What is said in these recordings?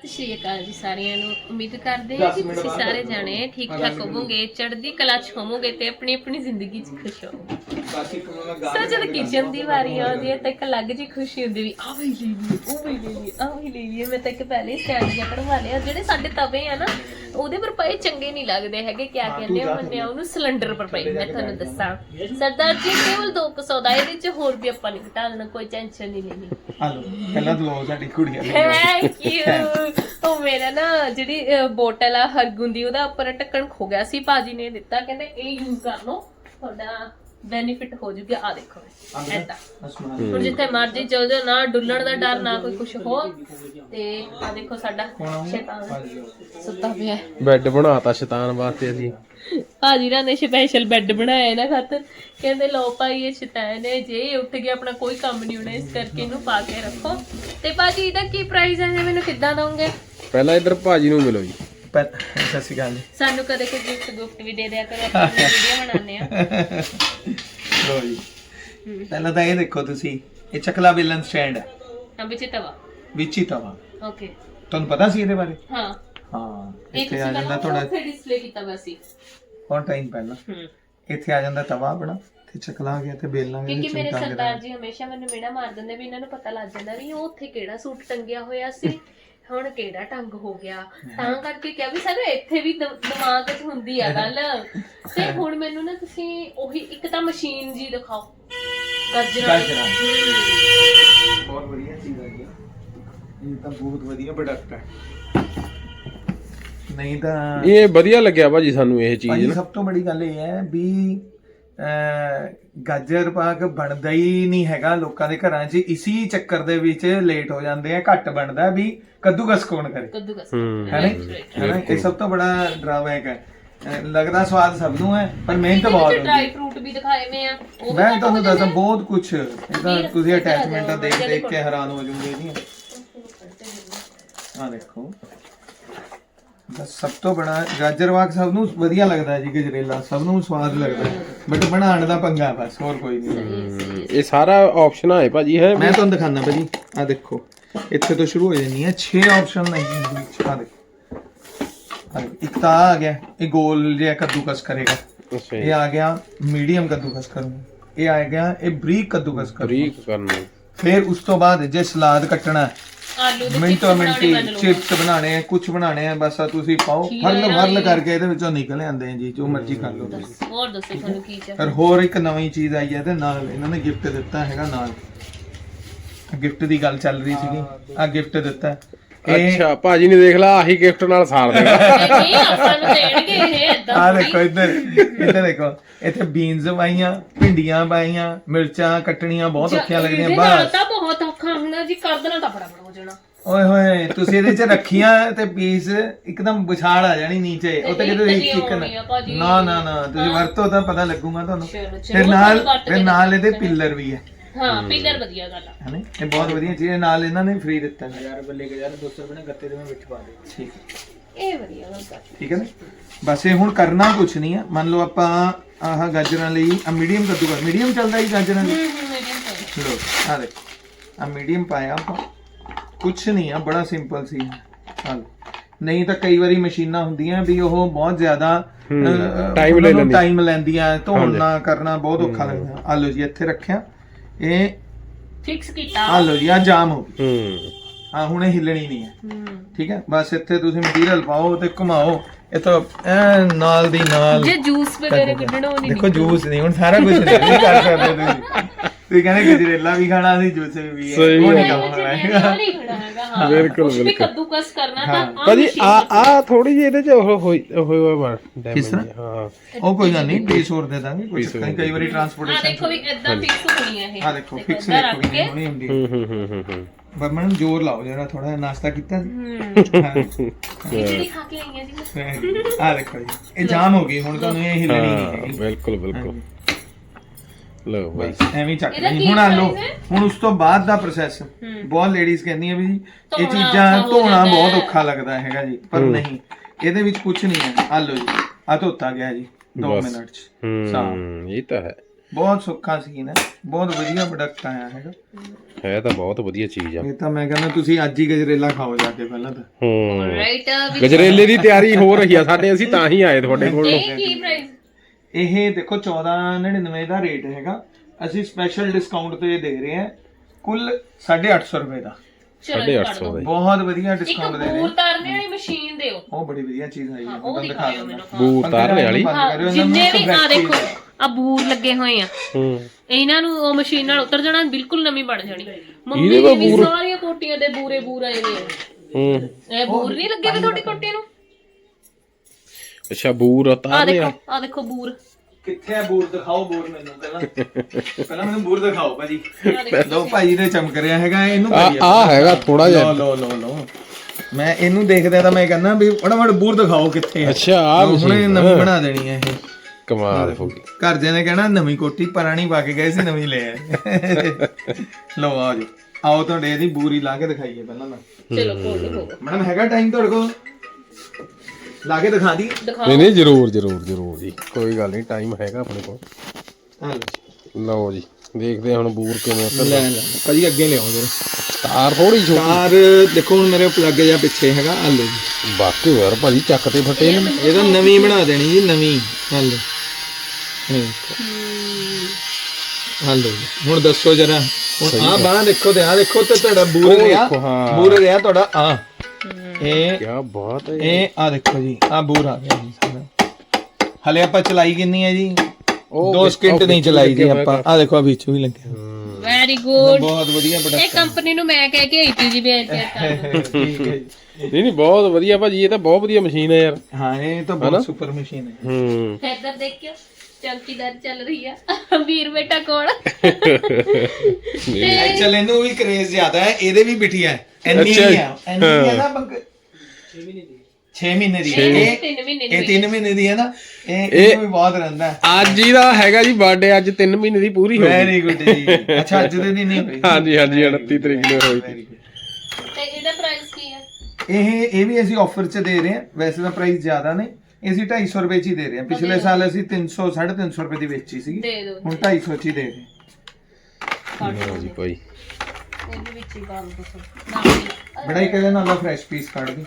ਸਤਿ ਸ਼੍ਰੀ ਅਕਾਲ ਜੀ ਸਾਰਿਆਂ ਨੂੰ। ਉਮੀਦ ਕਰਦੇ ਹਾਂ ਕਿ ਤੁਸੀਂ ਸਾਰੇ ਜਾਣੇ ਠੀਕ ਠਾਕ ਹੋਵੋਗੇ ਚੜ੍ਹਦੀ ਕਲਾ ਚ ਹੋਵੋਗੇ ਤੇ ਆਪਣੀ ਆਪਣੀ ਜ਼ਿੰਦਗੀ 'ਚ ਖੁਸ਼ ਹੋਵੋਗੇ। ਸੋ ਜਦ ਕਿਚਨ ਦੀ ਵਾਰੀ ਆਉਂਦੀ ਹੈ ਤਾਂ ਇੱਕ ਅਲੱਗ ਜੀ ਖੁਸ਼ੀ ਹੁੰਦੀ ਵੀ ਆ ਵੀ ਲੈ ਲਈ ਉਹ ਵੀ ਲੈ ਲਈ ਆ ਵੀ ਲੈ ਲਈ ਮੈਂ ਤਾਂ ਇੱਕ ਪਹਿਲੇ ਸਟੈਂਡ ਜਿਹਾ ਕਢਵਾ ਲਿਆ ਜਿਹੜੇ ਸਾਡੇ ਤਵੇ ਆ ਨਾ ਉਹਦੇ ਪਰ ਪਏ ਚੰਗੇ ਨਹੀਂ ਲੱਗਦੇ ਹੈਗੇ ਕਿਆ ਕਹਿੰਦੇ ਆ ਮੰਨਿਆ ਉਹਨੂੰ ਸਿਲੰਡਰ ਪਰ ਪਏ ਮੈਂ ਤੁਹਾਨੂੰ ਦੱਸਾਂ। ਸਰਦਾਰ ਜੀ ਕੇਵਲ 200 ਦਾ ਇਹਦੇ ਚ ਹੋਰ ਵੀ ਆਪਾਂ ਨਹੀਂ ਘਟਾਲਣਾ ਕੋਈ ਟੈਨਸ਼ਨ ਨਹੀਂ। ਲੈਣੀ ਹਲੋ ਪਹਿਲਾਂ ਤੋਂ ਸਾਡੀ ਕੁੜੀਆਂ ਨੇ। ਥੈਂਕ ਯੂ ਉਹ ਮੇਰਾ ਨਾ ਜਿਹੜੀ ਬੋਟਲ ਆ ਹਰਗੁਣ ਦੀ ਉਹਦਾ ਉੱਪਰ ਢੱਕਣ ਖੋ ਗਿਆ ਸੀ ਭਾਜੀ ਨੇ ਦਿੱਤਾ ਕਹਿੰਦੇ ਇਹ ਯੂਜ਼ ਕਰ ਲਓ ਤੁਹਾਡਾ ਬੈਨੀਫਿਟ ਹੋ ਜੂਗਾ ਆ ਦੇਖੋ ਐਦਾਂ ਹੁਣ ਜਿੱਥੇ ਮਰਜ਼ੀ ਚਲ ਜਾਓ ਨਾ ਡੁੱਲਣ ਦਾ ਡਰ ਨਾ ਕੋਈ ਕੁਝ ਹੋ ਤੇ ਆ ਦੇਖੋ ਸਾਡਾ ਸ਼ੈਤਾਨ। ਸੁੱਤਾ ਪਿਆ। ਹੈ। ਬੈੱਡ ਬਣਾਤਾ ਸ਼ੈਤਾਨ ਵਾਸਤੇ ਅਸੀਂ। ਭਾਜੀ ਰਾਂ ਨੇ ਸਪੈਸ਼ਲ ਬੈੱਡ ਬਣਾਇਆ ਇਹਨਾਂ ਖਾਤਰ। ਕਹਿੰਦੇ ਲਓ ਭਾਈ ਇਹ ਸ਼ੈਤਾਨ ਹੈ ਜੇ ਇਹ ਉੱਠ ਗਿਆ ਆਪਣਾ ਕੋਈ ਕੰਮ ਨਹੀਂ ਹੋਣਾ ਇਸ ਕਰਕੇ ਇਹਨੂੰ ਪਾ ਕੇ ਰੱਖੋ। ਤੇ ਭਾਜੀ ਇਹਦਾ ਕੀ ਪ੍ਰਾਈਸ ਹੈ? ਮੈਨੂੰ ਕਿੱਦਾਂ ਦਵੋਗੇ ਪਹਿਲਾਂ ਇੱਧਰ ਭਾਜੀ ਨੂੰ ਮਿਲੋ ਜੀ। ਪਰ ਸਤਿ ਸ਼੍ਰੀ ਅਕਾਲ ਜੀ। ਸਾਨੂੰ ਕਦੇ ਕੋਈ ਗਿਫਟ ਗੁਫਟ ਵੀ ਦੇ ਦਿਆ ਕਰੋ ਆਪਾਂ ਵੀਡੀਓ ਬਣਾਉਂਦੇ ਆ ਲੋ ਜੀ। ਪਹਿਲਾਂ ਤਾਂ ਇਹ ਦੇਖੋ ਤੁਸੀਂ ਇਹ ਚਕਲਾ ਬੇਲਨ ਸਟੈਂਡ ਹੈ। ਹਾਂ ਵਿੱਚ ਤਵਾ। ਵਿੱਚ ਹੀ ਤਵਾ। ਓਕੇ ਤੁਹਾਨੂੰ ਪਤਾ ਸੀ ਇਹਦੇ ਬਾਰੇ? ਹਾਂ। ਹਾਂ ਇੱਥੇ ਆ ਜਾਂਦਾ ਤੁਹਾਡਾ ਉੱਥੇ ਡਿਸਪਲੇ ਕੀਤਾ ਹੋਇਆ ਸੀ। ਕੌਣ ਟਾਈਮ ਪਹਿਲਾਂ? ਇੱਥੇ ਆ ਜਾਂਦਾ ਤਵਾ ਆਪਣਾ ਤੇ ਚਕਲਾ ਆ ਗਿਆ ਤੇ ਬੇਲਣਾ ਕਿਉਂਕਿ ਵਿੱਚ ਮੇਰੇ ਸਰਦਾਰ ਜੀ ਹਮੇਸ਼ਾ ਮੈਨੂੰ ਮੇੜਾ ਮਾਰ ਦਿੰਦੇ ਵੀ ਇਹਨਾਂ ਨੂੰ ਪਤਾ ਲੱਗ ਜਾਂਦਾ ਵੀ ਉਹ ਉੱਥੇ ਕਿਹੜਾ ਸੂਟ ਟੰਗਿਆ ਹੋਇਆ ਸੀ। ਹੁਣ ਕਿਹੜਾ ਟੰਗ ਹੋ ਗਿਆ? ਤਾਂ ਕਰਕੇ ਕਿਹਾ ਵੀ ਸਾਨੂੰ ਇੱਥੇ ਵੀ ਦ- ਦਿਮਾਗ 'ਚ ਹੁੰਦੀ ਆ ਗੱਲ। ਤੇ ਹੁਣ ਮੈਨੂੰ ਨਾ ਤੁਸੀਂ ਉਹੀ ਇੱਕ ਤਾਂ ਮਸ਼ੀਨ ਜੀ ਦਿਖਾਓ। ਗਾਜਰਾਂ। ਗਾਜਰਾਂ। ਬਹੁਤ ਵਧੀਆ ਚੀਜ਼ ਹੈ ਇਹ ਤਾਂ ਬਹੁਤ ਵਧੀਆ ਪ੍ਰੋਡਕਟ ਹੈ ਨਹੀਂ ਤਾਂ ਇਹ ਵਧੀਆ ਲੱਗਿਆ ਭਾਜੀ ਸਾਨੂੰ ਇਹ ਚੀਜ਼ ਭਾਜੀ ਨਾ। ਸਭ ਤੋਂ ਬੜੀ ਗੱਲ ਇਹ ਹੈ ਵੀ ਗਾਜਰ ਪਾਕ ਬਣਦਾ ਹੀ ਨਹੀਂ ਹੈਗਾ ਲੋਕਾਂ ਦੇ ਘਰਾਂ 'ਚ। ਇਸੀ ਚੱਕਰ ਦੇ ਵਿੱਚ ਲੇਟ ਹੋ ਜਾਂਦੇ ਆ ਘੱਟ ਬਣਦਾ ਵੀ ਕੱਦੂਕਸ ਕੌਣ ਕਰੇ? ਕੱਦੂਕਸ। ਹੂੰ। ਹੈ ਨਾ ਹੈ ਨਾ ਇਹ ਸਭ ਤੋਂ ਬੜਾ ਡਰਾਬੈਕ ਹੈ। ਲੱਗਦਾ ਸਵਾਦ ਸਭ ਨੂੰ ਹੈ ਪਰ ਮਿਹਨਤ ਬਹੁਤ ਹੁੰਦੀ ਡਰਾਈ ਹੈ ਫਰੂਟ ਵੀ ਦਿਖਾਏ ਮੈਂ ਆ ਮੈਂ ਤੁਹਾਨੂੰ ਦੱਸਾਂ। ਬਹੁਤ ਕੁਝ ਇਹਦਾ ਤੁਸੀਂ ਅਟੈਚਮੈਂਟਾਂ ਦੇਖ ਦੇਖ। ਕੇ ਹੈਰਾਨ ਹੋ ਜਾਓਗੇ ਇਹਦੀਆਂ ਆ ਦੇਖੋ। ਬਸ ਸਭ ਤੋਂ ਬੜਾ ਗਾਜਰ ਵਾਕ ਸਭ ਨੂੰ ਵਧੀਆ ਲੱਗਦਾ ਹੈ ਜੀ ਗਜਰੇਲਾ ਸਭ ਨੂੰ ਸਵਾਦ ਲੱਗਦਾ। ਹੈ ਬਟ ਬਣਾਉਣ ਦਾ ਪੰਗਾ ਬਸ ਹੋਰ ਕੋਈ ਨਹੀਂ। ਇਹ ਸਾਰਾ ਆਪਸ਼ਨ ਹੈ ਭਾਜੀ ਹੈ ਮੈਂ ਤੁਹਾਨੂੰ ਦਿਖਾਣਾ ਭਾਜੀ ਆ ਦੇਖੋ ਇੱਥੇ ਤੋਂ ਸ਼ੁਰੂ ਹੋ ਜਾਂਦੀ ਹੈ 6 ਆਪਸ਼ਨ ਨੇ ਆ ਦੇਖੋ। ਆਹ ਦੇਖੋ, ਇੱਕ ਤਾਂ ਆਹ ਆ ਗਿਆ ਇਹ ਗੋਲ ਜਿਹਾ ਕੱਦੂਕਸ ਕਰੇਗਾ। ਅੱਛਾ ਇਹ ਆ ਗਿਆ ਮੀਡੀਅਮ ਕੱਦੂਕਸ ਕਰੂਗਾ ਇਹ ਆ ਗਿਆ ਇਹ ਬਰੀਕ ਕੱਦੂਕਸ ਕਰੂਗਾ ਬਰੀਕ ਕਰਨਾ। ਫਿਰ ਉਸ ਤੋਂ ਬਾਅਦ ਜੇ ਸਲਾਦ ਕੱਟਣਾ ਹੈ, ਆਲੂ ਦੇ ਮਿੰਟੋ ਮਿੰਟੀ। ਚਿਪਸ ਬਣਾਣੇ ਆ ਕੁਝ ਬਣਾਣੇ ਆ ਬਸ ਆ ਤੁਸੀਂ ਪਾਓ। ਫਰਲ ਦੀ- ਕਰਕੇ ਇਹਦੇ ਵਿੱਚੋਂ ਨਿਕਲ ਆਉਂਦੇ ਆ ਜੀ ਜੋ ਮਰਜ਼ੀ ਕਰ ਲਓ ਤੁਸੀਂ। ਹੋਰ ਦੱਸੋ ਤੁਹਾਨੂੰ ਕੀ ਚਾਹੀਦਾ? ਪਰ ਹੋਰ ਇੱਕ ਨਵੀਂ ਚੀਜ਼ ਆਈ ਹੈ ਤੇ ਨਾਲ ਇਹਨਾਂ ਨੇ ਗਿਫਟ ਦਿੱਤਾ ਹੈਗਾ ਨਾਲ। ਗਿਫਟ ਦੀ ਗੱਲ ਚੱਲ ਰਹੀ ਸੀਗੀ। ਆ ਗਿਫਟ ਦਿੱਤਾ। ਅੱਛਾ ਭਾਜੀ ਨੇ ਦੇਖ ਲਾ ਆਹੀ ਗਿਫਟ ਨਾਲ ਸਾਰ ਦੇਗਾ ਨਹੀਂ ਆਪਾਂ ਨੂੰ ਦੇਣਗੇ ਇਹ ਏਦਾਂ ਆ ਦੇਖੋ ਇੱਧਰ ਇੱਧਰ ਦੇਖੋ। ਇੱਥੇ ਬੀਨਸ ਪਾਈਆਂ ਭਿੰਡੀਆਂ ਪਾਈਆਂ ਮਿਰਚਾਂ ਕੱਟਣੀਆਂ ਬਹੁਤ ਔਖੀਆਂ ਲੱਗਦੀਆਂ ਬਸ। ਤਾਂ ਬਹੁਤ ਜੀ ਕਰ ਦੇਣਾ ਤਾਂ ਫਟਾਫਟ ਹੋ ਜਾਣਾ। ਓਏ ਹੋਏ ਤੁਸੀਂ ਇਹਦੇ ਚ ਰੱਖੀਆਂ ਤੇ ਪੀਸ ਇੱਕਦਮ ਵਿਛਾੜ ਆ ਜਾਣੀ ਨੀਚੇ ਉਹ ਤਾਂ ਕਿਤੇ ਤਾਂ ਇੱਕ ਇੱਕ ਆਉਣੀ ਆ ਭਾਜੀ। ਨਾ ਨਾ ਨਾ ਤੁਸੀਂ ਵਰਤੋ ਤਾਂ ਪਤਾ ਲੱਗੂਗਾ ਤੁਹਾਨੂੰ। ਚਲੋ, ਚਲੋ, ਫਿਰ ਨਾਲ ਫਿਰ ਨਾਲ ਇਹਦੇ ਪਿੱਲਰ ਵੀ ਹੈ ਹਾਂ ਪਿਲਰ ਵਧੀਆ ਗੱਲ ਆ। ਹਨੇ? ਇਹ ਬਹੁਤ ਵਧੀਆ ਚੀਜ਼ ਹੈ ਨਾਲ ਇਹਨਾਂ ਨੇ ਫ੍ਰੀ ਦਿੱਤਾ ਹੈ 1000 ਰੁਪਏ ਲੈ ਕੇ ਜਾਣ 200 ਰੁਪਏ ਨੇ ਗੱਤੇ ਦੇ ਵਿੱਚ ਪਾ ਦੇ ਠੀਕ ਹੈ ਇਹ ਵਧੀਆ ਗੱਲ ਆ। ਠੀਕ ਹੈ ਨਾ? ਬਸ ਇਹ ਹੁਣ ਕਰਨਾ ਕੁਝ ਨਹੀਂ ਹੈ ਮੰਨ ਲਓ ਆਪਾਂ ਆਹ ਗਾਜਰਾਂ ਲਈ ਆ ਮੀਡੀਅਮ ਕੱਦੂਗਾ ਮੀਡੀਅਮ ਚੱਲਦਾ ਹੀ ਗਾਜਰਾਂ ਲਈ ਹੂੰ ਹੂੰ medium ਕਰ ਲੋ ਆ ਦੇਖੋ। ਆ ਮੀਡੀਅਮ ਪਾਇਆ ਆਪਾਂ। ਕੁਛ ਨਹੀਂ ਆ ਬੜਾ ਸਿੰਪਲ ਸੀ। ਲਓ। ਨਹੀਂ ਤਾਂ ਕਈ ਵਾਰੀ ਮਸ਼ੀਨਾਂ ਹੁੰਦੀਆਂ ਵੀ ਉਹ ਬਹੁਤ ਜ਼ਿਆਦਾ time ਲੈ ਲੈਂਦੀ। ਟਾਈਮ ਲੈਂਦੀਆਂ ਧੋਣਾ ਕਰਨਾ ਬਹੁਤ ਔਖਾ ਲੱਗਦਾ। ਆ ਲਓ ਜੀ ਇੱਥੇ ਰੱਖਿਆ। ਇਹ ਫਿਕਸ ਕੀਤਾ। ਆ ਲਓ ਜੀ ਆ ਜਾਮ ਹੋ ਗਈ। ਹੂੰ। ਆ ਹੁਣ ਇਹ ਹਿੱਲਣੀ ਨਹੀਂ ਹੈ। ਹੂੰ। ਠੀਕ ਹੈ? ਬਸ ਇੱਥੇ ਤੁਸੀਂ ਮਟੀਰੀਅਲ ਪਾਓ ਤੇ ਘੁਮਾਓ। ਇਹ ਤਾਂ ਐ ਨਾਲ ਦੀ ਨਾਲ ਜੇ ਜੂਸ ਵਗੈਰਾ ਕੱਢਣਾ ਨਹੀਂ ਦੇਖੋ ਜੂਸ ਨਹੀਂ ਹੁਣ ਸਾਰਾ ਕੁਝ ਨਹੀਂ ਕਰ ਸਕਦੇ ਤੁਸੀਂ। ਤੁਸੀਂ ਕਹਿੰਦੇ ਗਜਰੇਲਾ ਵੀ ਖਾਣਾ ਸੀ ਜੂਸ ਵੀ ਪੀਏ। ਸਹੀ ਉਹ ਨਹੀਂ ਕੰਮ ਹੋਣਾ ਹੈਗਾ। ਨਹੀਂ ਖੜਾ ਹੈਗਾ ਹਾਂ। ਬਿਲਕੁਲ, ਕੁਛ ਵੀ ਬਿਲਕੁਲ। ਕੱਦੂਕਸ ਕਰਨਾ ਤਾਂ ਆਹ ਭਾਜੀ ਆ ਆ ਥੋੜੀ ਜਿਹੀ ਇਹਦੇ ਚ ਉਹ ਹੋਈ ਹੋਈ ਹੋਈ ਵਾ ਤਰ੍ਹਾਂ? damage, ਹਾਂ। ਉਹ ਕੋਈ ਗੱਲ ਨਹੀਂ ਪੀਸ ਹੋਰ ਦੇ ਦਾਂਗੇ ਕੋਈ Piece ਚੱਕਰ ਨਹੀਂ ਕਈ ਵਾਰੀ ਆ ਦੇਖੋ ਵੀ ਇਦਾਂ ਫਿਕਸ ਹੋਣੀ ਹੈ ਇਹ। ਆ ਦੇਖੋ ਫਿਕਸ ਏਦਾਂ ਰੱਖ ਕੇ। ਹੋਣੀ ਹੁੰਦੀ ਹੈ ਹੂੰ ਹੂੰ ਹੂੰ ਹੂੰ ਹੂੰ। ਪਰ ਮੈਨੂੰ ਜ਼ੋਰ ਲਾਓ ਜਿਹੜਾ ਥੋੜਾ ਜਿਹਾ ਨਾਸ਼ਤਾ ਕੀਤਾ। ਸੀ ਹੂੰ। ਹਾਂ। ਖਾ ਕੇ ਆਈਆਂ ਜੀ। ਮੈਂ। ਆ ਦੇਖੋ ਜੀ ਇਹ ਜਾਮ ਹੋ ਗਈ ਹੁਣ ਤੁਹਾਨੂੰ ਇਹ ਹਿੱਲਣੀ ਨਹੀਂ ਹਾਂ ਹੈਗੀ। ਬਿਲਕੁਲ ਬਿਲਕੁਲ। ਲਓ ਬਾਈ ਬਸ ਐਵੇਂ ਚੱਕ ਇਹਦਾ ਲਈ। ਕੀ ਹੁਣ ਆ size ਹੈ? ਹੁਣ ਉਸ ਤੋਂ ਬਾਅਦ ਦਾ ਪ੍ਰੋਸੈਸ ਬਹੁਤ ਲੇਡੀਜ਼ ਕਹਿੰਦੀਆਂ ਵੀ ਜੀ ਇਹ ਧੋਣਾ ਚੀਜ਼ਾਂ ਔਖਾ ਹੋ ਧੋਣਾ ਜਾਂਦਾ ਬਹੁਤ ਹੈ। ਔਖਾ ਲੱਗਦਾ ਹੈਗਾ ਜੀ ਪਰ ਨਹੀਂ ਇਹਦੇ ਵਿੱਚ ਕੁਝ ਨਹੀਂ ਹੈ। ਆ ਲਓ ਜੀ ਆ ਧੋਤਾ ਗਿਆ ਜੀ 2 ਬਸ। ਮਿੰਟ ਚ। ਸਾਫ਼। ਹੂੰ ਇਹ ਤਾਂ ਹੈ। ਬਹੁਤ ਸੁੱਖਾ ਸੀਨ ਹੈ ਬਹੁਤ ਵਧੀਆ ਪ੍ਰੋਡਕਟ ਆਇਆ ਹੈਗਾ। ਹੈ ਤਾਂ ਬਹੁਤ ਵਧੀਆ ਚੀਜ਼ ਆ। ਇਹ ਤਾਂ ਮੈਂ ਕਹਿੰਦਾ ਤੁਸੀਂ ਅੱਜ ਹੀ ਗਜਰੇਲਾ ਖਾਓ ਜਾ ਕੇ ਪਹਿਲਾਂ ਤਾਂ। ਹੂੰ। ਰਾਈਟ ਗਜਰੇਲੇ ਦੀ ਤਿਆਰੀ ਹੋ ਰਹੀ ਆ ਸਾਡੇ ਅਸੀਂ ਤਾਂ ਹੀ ਆਏ ਤੁਹਾਡੇ ਕੋਲ। ਇਹ ਕੀ ਪ੍ਰਾਈਸ ਇਹ ਦੇਖੋ 1499 ਦਾ ਰੇਟ ਹੈਗਾ। ਅਸੀਂ ਸਪੈਸ਼ਲ ਡਿਸਕਾਊਂਟ ਤੇ ਦੇ ਰਹੇ ਹਾਂ। ਕੁੱਲ 850 ਰੁਪਏ ਦਾ। ਚਲੋ 850 ਦਾ ਜੀ। ਬਹੁਤ ਵਧੀਆ ਇੱਕ ਡਿਸਕਾਊਂਟ ਦੇ ਰਹੇ ਬੂਰ ਹਾਂ ਤਾਰਨੇ ਵਾਲੀ ਮਸ਼ੀਨ ਦਿਓ। ਉਹ ਬੜੀ ਵਧੀਆ ਚੀਜ਼ ਆਈ ਹੈ ਉਹ ਤੁਹਾਨੂੰ ਦਿਖਾ ਦਿਖਾਇਓ ਦਿੰਦਾ। ਮੈਨੂੰ। ਬੂਰ ਤਾਰਨੇ ਵਾਲੀ। ਹਾਂ, ਜਿੰਨੇ ਵੀ ਆ ਦੇਖੋ ਆ ਬੂਰ ਲੱਗੇ ਹੋਏ ਆ। ਹੂੰ। ਇਹਨਾਂ ਨੂੰ ਉਹ ਮਸ਼ੀਨ ਨਾਲ ਉਤਰ ਜਾਣਾ ਬਿਲਕੁਲ ਨਵੀਂ ਬਣ ਜਾਣੀ। ਮੰਮੀ ਇਹਦੇ ਦੇ ਵਾ ਵੀ ਬੂਰ? ਸਾਰੀਆਂ ਕੋਟੀਆਂ ਦੇ ਬੂਰੇ ਬੂਰ ਆਏ ਨੇ ਹੂੰ। ਇਹ ਬੂਰ ਨਹੀਂ ਲੱਗੇ ਵੇ ਤੁਹਾਡੀ ਕੋਟੀ ਨੂੰ? ਅੱਛਾ ਬੂਰ ਆ ਤਾਰਨੇ ਦੇਖੋ ਆ ਆ। ਦੇਖੋ ਬੂਰ। ਕਿੱਥੇ ਬੂਰ? ਦਿਖਾਓ ਬੂਰ ਮੈਨੂੰ ਪਹਿਲਾਂ। ਪਹਿਲਾਂ ਮੈਨੂੰ ਬੂਰ ਦਿਖਾਓ ਭਾਜੀ। ਆ ਦੇਖੋ। ਲੋ ਭਾਜੀ ਦੇ ਚਮਕ ਰਿਹਾ ਹੈਗਾ ਇਹਨੂੰ ਆ ਭਾਜੀ ਆ ਹੈਗਾ ਥੋੜਾ ਜਿਹਾ। ਲੋ ਲੋ ਲੋ ਲੋ ਮੈਂ ਇਹਨੂੰ ਦੇਖਦਿਆਂ ਤਾਂ ਮੈਂ ਕਹਿੰਦਾ ਵੀ ਫਟਾਫਟ ਬੂਰ ਦਿਖਾਓ ਕਿੱਥੇ ਹੈ ਅੱਛਾ ਆ ਹੁਣੇ ਮਸ਼ੀਨ ਨਵੀਂ ਬਣਾ ਦੇਣੀ ਹੈ ਇਹ। ਕਮਾਲ ਹੋ ਗਈ। ਘਰਦਿਆਂ ਨੇ ਕਹਿਣਾ ਨਵੀਂ ਕੋਟੀ ਪੁਰਾਣੀ ਪਾ ਕੇ ਗਏ ਸੀ ਨਵੀਂ ਲੈ ਆਏ। ਲਓ ਆ ਜੀ। ਆਓ ਤੁਹਾਡੇ ਇਹਦੀ ਬੂਰੀ ਲਾ ਕੇ ਦਿਖਾਈਏ ਪਹਿਲਾਂ ਮੈਂ ਚਲੋ ਕੋਲ ਹੋ ਮੈਡਮ ਹੈਗਾ ਟਾਈਮ ਤੁਹਾਡੇ ਕੋਲ? ਲਾ ਕੇ ਦਿਖਾ ਦੀ। ਨਹੀਂ ਨਹੀਂ ਜ਼ਰੂਰ ਜ਼ਰੂਰ ਜ਼ਰੂਰ ਜੀ। ਕੋਈ ਗੱਲ ਨਹੀਂ ਟਾਈਮ ਹੈਗਾ ਆਪਣੇ ਕੋਲ। ਹਾਂ ਲਓ ਜੀ ਦੇਖਦੇ ਹਾਂ ਹੁਣ ਬੂਰ ਕਿਵੇਂ ਉਤਰ ਲੈ ਲੈ ਭਾਜੀ ਅੱਗੇ ਲਿਆਓ ਜਰਾ। ਤਾਰ ਥੋੜੀ ਛੋਟੀ। ਤਾਰ ਦੇਖੋ ਹੁਣ ਮੇਰੇ ਪਲੱਗ ਜਾਂ ਪਿੱਛੇ ਹੈਗਾ ਆ ਲਓ ਜੀ। ਬਾਕੀ ਯਾਰ ਭਾਜੀ ਚੱਕ ਤੇ ਫਟੇ ਨੇ। ਇਹ ਤਾਂ ਨਵੀਂ ਬਣਾ ਦੇਣੀ ਜੀ ਨਵੀਂ ਹਾਂ ਲਓ ਹਾਂ ਲਓ। ਹੁਣ ਦੱਸੋ ਜਰਾ। ਹੁਣ ਆ ਬਾਹ ਦੇਖੋ ਤੇ ਆ ਦੇਖੋ ਤੇ ਤੁਹਾਡਾ ਬੂਰ ਰਿਹਾ। ਬੂਰ ਰਿਹਾ ਤੁਹਾਡਾ ਆ ਇਹ ਕੀ ਬਾਤ ਹੈ ਇਹ ਆ ਦੇਖੋ ਜੀ ਆ ਬੂਰ ਆ ਗਿਆ ਜੀ ਸਾਡਾ ਹਲੇ ਆਪਾਂ ਚਲਾਈ ਕਿੰਨੀ ਹੈ ਜੀ? ਉਹ 2 ਸਕਿੰਟ ਨਹੀਂ ਚਲਾਈ ਜੀ ਆਪਾਂ। ਆ ਦੇਖੋ ਆ ਵਿੱਚ ਵੀ ਲੱਗਿਆ। ਵੈਰੀ ਗੁੱਡ ਬਹੁਤ ਵਧੀਆ ਇਹ ਪ੍ਰੋਡਕਟ ਕੰਪਨੀ ਨੂੰ ਮੈਂ ਕਹਿ ਕੇ ਆਈ ਸੀ ਜੀ ਹੈ। ਜੀ। ਨਹੀਂ ਨਹੀਂ ਬਹੁਤ ਵਧੀਆ ਭਾਜੀ ਇਹ ਤਾਂ ਬਹੁਤ ਵਧੀਆ ਮਸ਼ੀਨ ਹੈ ਯਾਰ। ਹਾਂ ਇਹ ਤਾਂ ਬਹੁਤ ਸੁਪਰ ਮਸ਼ੀਨ ਹੈ। ਹੂੰ। ਇੱਧਰ ਦੇਖਿਓ ਚੌਕੀਦਾਰ ਚੱਲ ਰਹੀ ਆ ਵੀਰ ਬੇਟਾ ਕੋਲ। ਐਕਚੁਅਲ ਇਹਨੂੰ ਵੀ ਕਰੇਜ਼ ਜ਼ਿਆਦਾ ਹੈ ਇਹਦੇ ਵੀ ਬਿਠੀਆ ਅੱਛਾ ਨਹੀਂ ਇੰਨੀ ਨਹੀਂ ਹੈ ਨਾ ਬੰਕ 6 ਮਹੀਨੇ ਦੀ। 6 ਮਹੀਨੇ ਦੀ। ਇਹ ਇਹ ਤਿੰਨ ਮਹੀਨੇ ਇਹ ਦੀ 3 ਮਹੀਨੇ ਦੀ ਹੈ ਨਾ। ਇਹ ਇਹ- ਵੀ ਬਹੁਤ ਰਹਿੰਦਾ ਹੈ। ਅੱਜ ਹੀ ਦਾ ਹੈਗਾ ਜੀ ਬਰਥਡੇ ਅੱਜ 3 ਮਹੀਨੇ ਦੀ ਪੂਰੀ ਹੋ ਗਈ। ਵੈਰੀ ਗੁੱਡ ਜੀ। ਅੱਛਾ ਅੱਜ ਦੇ ਦਿਨ ਨਹੀਂ ਹੋਈ। ਹਾਂਜੀ ਹਾਂਜੀ 29 ਤਰੀਕ ਨੂੰ ਹੋਈ. ਤੇ ਇਹਦਾ ਪ੍ਰਾਈਸ ਕੀ ਹੈ? ਇਹ ਇਹ ਵੀ ਅਸੀਂ ਆਫਰ 'ਚ ਦੇ ਰਹੇ ਹਾਂ। ਵੈਸੇ ਤਾਂ ਪ੍ਰਾਈਸ ਜ਼ਿਆਦਾ ਨੇ। ਇਹ ਅਸੀਂ 250 ਰੁਪਏ 'ਚ ਹੀ ਦੇ ਰਹੇ ਹਾਂ। ਪਿਛਲੇ ਸਾਲ ਅਸੀਂ 300 350 ਰੁਪਏ ਦੀ ਵੇਚੀ ਦਿਓ। ਹੁਣ 250 'ਚ ਹੀ ਦੇ ਰਹੇ ਹਾਂ। ਲਓ ਜੀ ਭਾਈ। ਇਹਦੇ ਵਿੱਚ ਹੀ ਪਾ ਦਿਓ ਤੁਸੀਂ। ਨਾਲ ਹੀ। ਬੜਾ ਹੀ ਕਹਿੰਦੇ ਨਾਲ ਫਰੈਸ਼ ਪੀਸ ਕੱਢ ਦੀ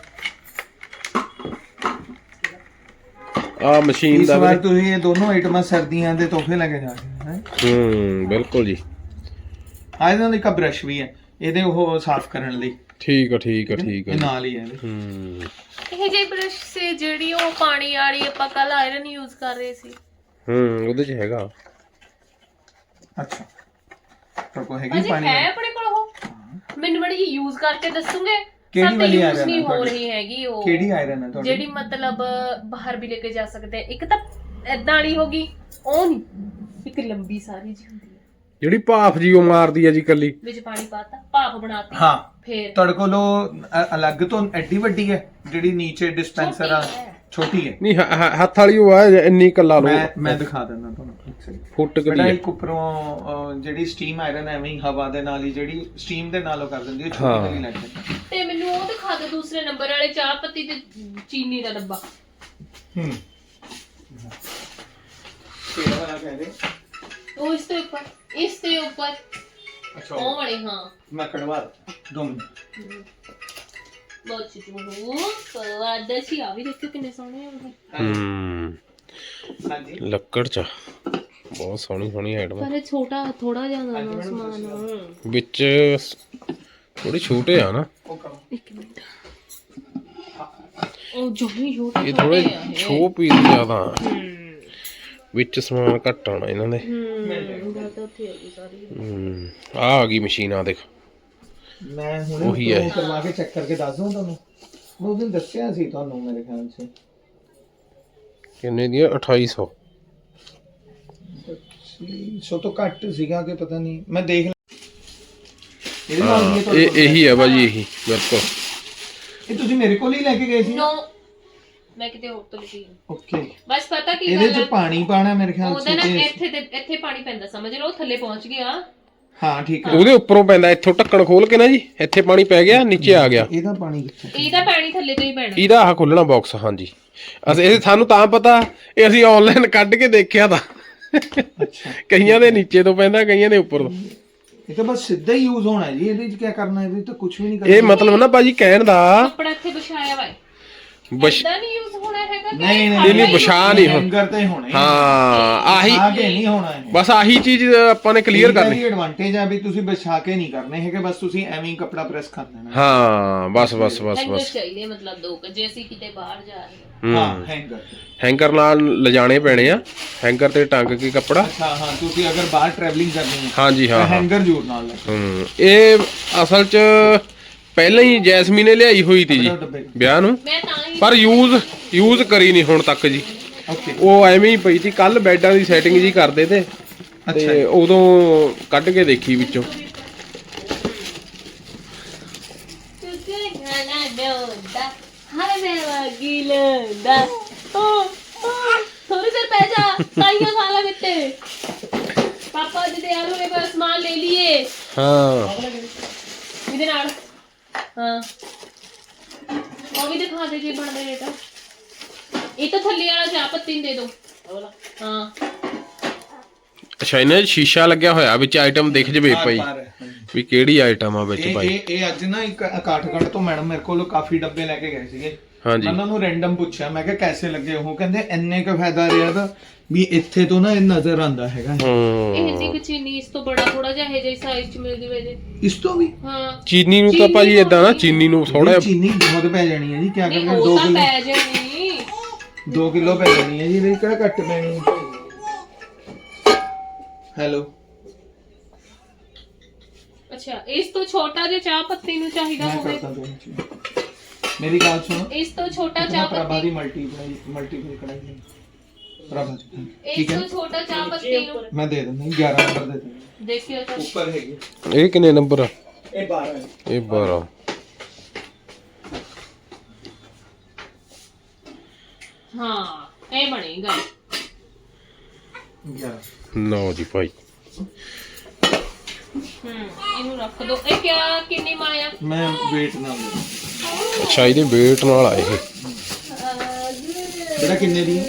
ਆ ਮਸ਼ੀਨ ਇਸ ਦਾ ਵਾਰ ਵੀ- ਤੁਸੀਂ ਇਹ ਦੋਨੋਂ ਆਈਟਮਾਂ ਸਰਦੀਆਂ ਦੇ ਤੋਹਫੇ ਲੈ ਕੇ ਜਾ ਰਹੇ ਹੋ ਬਿਲਕੁਲ ਜੀ। ਆ ਇਹਦੇ ਨਾਲ ਇੱਕ ਬ੍ਰਸ਼ ਵੀ ਹੈ ਇਹਦੇ ਉਹ ਸਾਫ਼ ਕਰਨ ਲਈ। ਠੀਕ ਆ ਠੀਕ ਆ ਠੀਕ ਆ ਇਹ ਨਾਲ ਹੀ ਹੈ ਇਹਦੇ। ਹੂੰ। ਇਹ ਜੇ ਬ੍ਰਸ਼ ਸੀ ਜਿਹੜੀ ਉਹ ਪਾਣੀ ਵਾਲੀ ਆਪਾਂ ਕੱਲ ਆਇਰਨ ਯੂਜ਼ ਕਰ ਰਹੇ ਸੀ। ਹੂੰ ਉਹਦੇ ਚ ਹੈਗਾ। ਅੱਛਾ। ਤਾਂ ਕੋ ਹੈਗੀ ਅਜੇ ਪਾਣੀ ਹੈ ਆਪਣੇ ਕੋਲ ਉਹ? ਮੈਨੂੰ ਬੜੀ ਯੂਜ਼ ਕਰਕੇ ਦੱਸੂਗੇ? ਕਿਹੜੀ ਵਾਲੀ use iron ਨਹੀਂ ਹੈ ਹੋ? ਰਹੀ ਹੈਗੀ ਉਹ। ਕਿਹੜੀ ਆਇਰਨ ਹੈ ਤੁਹਾਡੀ? ਜਿਹੜੀ ਮਤਲਬ ਬਾਹਰ ਵੀ ਲੈ ਕੇ ਜਾ ਸਕਦੇ। ਇੱਕ ਤਾਂ ਐਦਾਂ ਵਾਲੀ ਹੋਗੀ ਉਹ ਨਹੀਂ ਇੱਕ ਲੰਬੀ ਸਾਰੀ ਜੀ ਹੁੰਦੀ ਹੈ ਜਿਹੜੀ ਭਾਫ ਜੀ ਉਹ ਮਾਰਦੀ ਆ ਜੀ ਕੱਲੀ ਵਿੱਚ ਪਾਣੀ ਪਾਤਾ ਭਾਪ ਬਣਾਤੀ ਹਾਂ। ਫੇਰ। ਤੁਹਾਡੇ ਕੋਲ ਉਹ ਅ- ਅਲੱਗ ਤੋਂ ਐਡੀ ਵੱਡੀ ਹੈ ਜਿਹੜੀ ਨੀਚੇ ਡਿਸਪੈਂਸਰ ਆ? ਛੋਟੀ ਹੈ। ਛੋਟੀ ਹੈ। ਨਹੀਂ ਹ- ਹ- ਹੱਥ ਵਾਲੀ ਉਹ ਆ ਇੰਨੀ ਕੱਲਾ ਲੋ ਮੈਂ ਮੈਂ ਦਿਖਾ ਦਿੰਦਾ ਤੁਹਾਨੂੰ। ਫੁੱਟ ਬੇਟਾ ਕਦੀ ਇੱਕ ਉੱਪਰੋਂ ਜਿਹੜੀ ਸਟੀਮ ਆਇਰਨ ਐਵੇਂ ਹੀ ਹਵਾ ਦੇ ਨਾਲ ਹੀ ਜਿਹੜੀ ਸਟੀਮ ਦੇ ਨਾਲ ਉਹ ਕਰ ਦਿੰਦੀ ਹੈ ਹਾਂ। ਛੋਟੀ ਵਾਲੀ ਲੈਟ ਹੈ। ਤੇ ਮੈਨੂੰ ਉਹ ਦਿਖਾ ਦਿਓ ਦੂਸਰੇ ਨੰਬਰ ਵਾਲੇ ਚਾਹ ਪੱਤੀ ਤੇ ਚੀਨੀ ਦਾ ਡੱਬਾ। ਹੂੰ। ਕਿਹੜਾ ਵਾਲਾ ਕਹਿ ਰਹੇ? ਉਹ ਇਸ ਤੋਂ ਉੱਪਰ ਇਸ ਦੇ ਉੱਪਰ। ਅੱਛਾ। ਉਹ ਵਾਲੇ ਹਾਂ। ਮੈਂ ਕਢਵਾ ਦਿੰਦਾ। ਦੋ ਮਿੰਟ। ਬਹੁਤ ਚੁਚੂ ਸਵਾਦ ਸੀ ਆ ਵੀ ਦੇਖੋ ਕਿੰਨੇ ਸੋਹਣੇ ਆ ਉਹ। ਹੂੰ ਹਾਂਜੀ ਲੱਕੜ ਚ ਬਹੁਤ ਸੋਹਣੀ ਸੋਹਣੀ ਆਈਟਮ ਪਰ ਇਹ ਛੋਟਾ ਥੋੜਾ ਜਿਹਾ ਨਾ ਸਮਾਨ ਵਿੱਚ ਥੋੜੀ ਛੋਟੇ ਆ ਨਾ ਉਹ ਕਰੋ ਇੱਕ ਮਿੰਟ ਉਹ ਜੋ ਵੀ ਛੋਟੇ ਇਹ ਥੋੜੇ। ਛੋ ਪੀਸ ਜ਼ਿਆਦਾ ਆ। ਵਿੱਚ ਸਮਾਨ ਘੱਟ ਆਉਣਾ ਇਹਨਾਂ ਦੇ ਹੂੰ ਗੱਲ ਤਾਂ ਉੱਥੇ ਆ ਗਈ ਸਾਰੀ ਹੂੰ ਆ ਆ ਗਈ ਮਸ਼ੀਨ ਆ ਦੇਖ ਮੈਂ ਹੁਣੇ ਉਹੀ ਹੈ। ਉਹ ਕਰਵਾ ਕੇ ਚੈੱਕ ਕਰਕੇ ਦੱਸ ਦੂੰ ਤੁਹਾਨੂੰ। ਮੈਂ ਉਸ ਦਿਨ ਦੱਸਿਆ ਸੀ ਤੁਹਾਨੂੰ ਮੇਰੇ ਖਿਆਲ ਸੇ ਕਿੰਨੇ ਦੀ ਆ 2800 ਸੋ ਤੋਂ ਘੱਟ ਸੀਗਾ ਕਿ ਪਤਾ ਨਹੀਂ। ਮੈਂ ਦੇਖ ਲਿਆ। ਇਹਦੇ ਨਾਲ ਵੀ ਇਹ ਤੁਹਾਡੇ ਇਹ ਕੋਲ ਇਹੀ ਬਿਲਕੁਲ। ਇਹ ਤੁਸੀਂ ਮੇਰੇ ਕੋਲ ਹੀ ਲੈ ਕੇ ਗਏ ਸੀ? ਨੋ ਮੈਂ ਕਿਤੇ ਹੋਰ ਤੋਂ ਲਿਖੀ ਓਕੇ ਬਸ ਪਤਾ ਕੀ ਇਹਦੇ ਗੱਲ ਚ ਪਾਣੀ ਪਾਣਾ ਮੇਰੇ ਖਿਆਲ ਉਹਦਾ ਨਾ ਤੇ- ਇੱਥੇ ਤੇ ਇੱਥੇ ਪਾਣੀ ਪੈਂਦਾ ਸਮਝ ਲਓ ਥੱਲੇ ਪਹੁੰਚ ਗਿਆ। ਹਾਂ ਠੀਕ ਹੈ। ਉਹਦੇ ਉੱਪਰੋਂ ਪੈਂਦਾ ਇੱਥੋਂ ਢੱਕਣ ਖੋਲ ਕੇ ਨਾ ਜੀ ਇੱਥੇ ਪਾਣੀ ਪੈ ਗਿਆ ਨੀਚੇ ਆ ਗਿਆ। ਇਹਦਾ ਪਾਣੀ ਕਿੱਥੇ ਇਹਦਾ ਪਾਣੀ ਥੱਲੇ ਤੋਂ ਹੀ ਪੈਣਾ। ਇਹਦਾ ਆਹ ਖੋਲਣਾ ਬਾਕਸ ਹਾਂਜੀ। ਅਸੀਂ ਇਹ ਸਾਨੂੰ ਤਾਂ ਪਤਾ ਇਹ ਅਸੀਂ ਆਨਲਾਈਨ ਕੱਢ ਕੇ ਦੇਖਿਆ ਤਾਂ। ਅੱਛਾ। ਕਈਆਂ ਦੇ ਨੀਚੇ ਤੋਂ ਪੈਂਦਾ ਕਈਆਂ ਦੇ ਉੱਪਰ ਤੋਂ। ਇਹ ਤਾਂ ਬਸ ਸਿੱਧਾ ਹੀ ਯੂਜ਼ ਹੋਣਾ ਜੀ ਇਹਦੇ 'ਚ ਕੀ ਕਰਨਾ ਇਹਦੇ ਤਾਂ ਕੁਝ ਵੀ ਨਹੀਂ ਕਰਨਾ। ਇਹ ਮਤਲਬ ਨਾ ਭਾਜੀ ਕਹਿਣ ਦਾ ਕੱਪੜਾ ਇੱਥੇ ਵਿਛਾਇਆ ਵਾ। ਬਸ਼ ਇਦਾਂ ਨਹੀਂ ਯੂਜ਼ ਹੋਣਾ ਹੈਗਾ ਕਿ ਨਹੀਂ ਨਹੀਂ, ਨਹੀਂ, ਹੁਣ। ਹੈਂਗਰ ਤੇ ਹੋਣੇ ਹਾਂ ਆਹੀ ਆਗੇ ਨਹੀਂ ਹੋਣਾ ਇਹ। ਬਸ ਆਹੀ ਚੀਜ਼ ਆਪਾਂ ਨੇ ਕਲੀਅਰ ਕਰਨੀ। ਐਡਵਾਂਟੇਜ ਆ ਵੀ ਤੁਸੀਂ ਵਿਛਾ ਕੇ ਨਹੀਂ ਕਰਨੇ ਹੈਗੇ ਬਸ ਤੁਸੀਂ ਐਵੇਂ ਹੀ ਕੱਪੜਾ ਪ੍ਰੈਸ ਕਰ ਦੇਣਾ ਹਾਂ ਬਸ ਬਸ ਬਸ ਬਸ। ਚਾਹੀਦੇ ਮਤਲਬ ਦੋ ਕੁ, ਜੇ ਅਸੀਂ ਕਿਤੇ ਬਾਹਰ ਜਾ ਰਹੇ ਹਾਂ। ਹਾਂ। ਹੂੰ ਹੈਂਗਰ ਹੈਂਗਰ ਨਾਲ ਲਿਜਾਣੇ ਪੈਣੇ ਆ। ਹੈਂਗਰ ਤੇ ਟੰਗ ਕੇ ਕੱਪੜਾ। ਅੱਛਾ ਹਾਂ ਤੁਸੀਂ ਅਗਰ ਬਾਹਰ ਟਰੈਵਲਿੰਗ ਕਰਨੀ ਹੈ ਹਾਂਜੀ ਹਾਂ ਹੈਂਗਰ ਜ਼ਰੂਰ ਨਾਲ ਲੈ ਹੂੰ ਇਹ ਅਸਲ 'ਚ ਪਹਿਲਾਂ ਹੀ ਜੈਸਮੀਨ ਨੇ ਲਿਆਈ ਹੋਈ ਤੀ ਜੀ ਵਿਆਹ ਨੂੰ। ਪਰ ਯੂਜ਼ ਯੂਜ਼ ਕਰੀ ਨਹੀਂ ਹੁਣ ਤੱਕ ਜੀ। ਓਕੇ ਉਹ ਐਵੇਂ ਹੀ ਪਈ ਸੀ ਕੱਲ ਬੈੱਡਾਂ ਦੀ ਸੈਟਿੰਗ ਜੀ ਕਰਦੇ ਤੇ। ਅੱਛਾ ਤੇ ਉਦੋਂ ਕੱਢ ਕੇ ਦੇਖੀ ਵਿੱਚੋਂ। ਤੁਕੇ ਗਾਣਾ ਡੋਦਾ ਹਰ ਮੇਰਾ ਗਿਲਦਾ ਓ ਥੋੜੀ ਦੇਰ ਪੈ ਜਾ ਤਾਈਆਂ ਖਾ ਲਾ ਮਿੱਤੇ ਪਾਪਾ ਜੀ ਦੇ ਆਲੂ ਨੇ ਬਸ ਸਮਾਨ ਲੈ ਲਈਏ। ਹਾਂ। ਇਹਦੇ ਨਾਲ ਹਾਂ। ਉਹ ਵੀ ਦਿਖਾ ਦੇ ਜੇ ਬਣਦੇ ਨੇ ਤਾਂ। ਇਹ ਤਾਂ ਥੱਲੇ ਵਾਲਾ ਚਾਹ ਪੱਤੀ ਨੂੰ ਦੇ ਦੋ। ਉਹ ਵਾਲਾ। ਹਾਂ। ਅੱਛਾ ਇਹਨਾਂ 'ਚ ਸ਼ੀਸ਼ਾ ਲੱਗਿਆ ਹੋਇਆ ਵਿੱਚ ਆਈਟਮ ਦਿਖ ਜਵੇ ਪਈ ਵੀ ਕਿਹੜੀ ਆਈਟਮ ਆ ਵਿੱਚ ਇਹ ਭਾਈ? ਇਹ ਇਹ ਅੱਜ ਨਾ ਇੱਕ ਕਾਠਗੜ੍ਹ ਤੋਂ ਮੈਡਮ ਮੇਰੇ ਕੋਲ ਕਾਫੀ ਡੱਬੇ ਲੈ ਕੇ ਗਏ ਸੀਗੇ। ਹਾਂਜੀ। ਮੈਂ ਉਹਨਾਂ ਨੂੰ ਰੈਂਡਮ ਪੁੱਛਿਆ ਮੈਂ ਕਿਹਾ ਕੈਸੇ ਲੱਗੇ ਉਹ? ਕਹਿੰਦੇ ਇੰਨੇ ਕੁ ਫਾਇਦਾ ਰਿਹਾ ਦਾ ਵੀ ਇੱਥੇ ਤੋਂ ਨਾ ਇਹ ਨਜ਼ਰ ਆਂਦਾ ਹੈਗਾ ਹੂੰ। ਇਹ ਜੀ ਚੀਨੀ ਇਸ ਤੋਂ ਬੜਾ ਥੋੜਾ ਜਿਹਾ ਇਹ ਜਿਹੀ ਸਾਈਜ਼ ਚ ਮਿਲ ਜਵੇ ਜੇ। ਇਸ ਤੋਂ ਵੀ? ਹਾਂ। ਚੀਨੀ ਨੂੰ ਤਾਂ ਭਾਜੀ ਇਦਾਂ ਨਾ ਚੀਨੀ ਨੂੰ ਥੋੜਾ ਚੀਨੀ ਬਹੁਤ ਪੈ ਜਾਣੀ ਹੈ ਜੀ ਕੀ ਨਹੀਂ ਕਰਨਾ ਉਹ 2 ਤਾਂ ਕਿਲੋ ਪੈ ਜਾਣੀ। 2 ਕਿਲੋ ਪੈ ਜਾਣੀ ਹੈ ਜੀ ਇਹਦੇ ਕਿਹੜਾ ਘੱਟ ਪੈਣੀ ਹੈਲੋ। ਅੱਛਾ ਇਸ ਤੋਂ ਛੋਟਾ ਜਿਹਾ ਚਾਹ ਪੱਤੀ ਨੂੰ ਚਾਹੀਦਾ ਮੈਂ ਹੋਵੇ। ਕਰਦਾ ਮੇਰੀ ਗੱਲ ਸੁਣੋ। ਇਸ ਤੋਂ ਛੋਟਾ ਮੈਂ ਚਾਹ ਪ੍ਰਭਾ ਪੱਤੀ ਦੀ ਮਲਟੀ ਕੜਾਈ ਮਲਟੀਪਲ ਕੜਾਈ ਲਈ ਪ੍ਰਭਾ ਦੀ ਇਸ ਠੀਕ ਹੈ? ਤੋਂ ਛੋਟਾ ਚਾਹ ਪੱਤੀ ਨੂੰ ਮੈਂ ਦੇ ਦਿੰਦਾ 11 ਨੰਬਰ ਦੇ ਦਿੰਦਾ। ਦੇਖਿਓ ਤਾਂ ਉੱਪਰ ਹੈਗੀ। ਇਹ ਕਿੰਨੇ ਨੰਬਰ ਆ? ਇਹ 12 ਹੈ। ਇਹ 12 ਹਾਂ ਇਹ ਬਣੇਗਾ 11 ਲਓ ਜੀ ਭਾਈ। ਹੂੰ ਇਹਨੂੰ ਰੱਖ ਦੋ। ਇਹ ਕਿਆ ਕਿੰਨੀ ਮਾਇਆ? ਮੈਂ weight ਨਾਲ ਲਿਆ। ਅੱਛਾ ਇਹਦੇ weight ਨਾਲ ਆਏ ਇਹ। ਜਿਹੜਾ ਕਿੰਨੇ ਦੀ? ਹੈ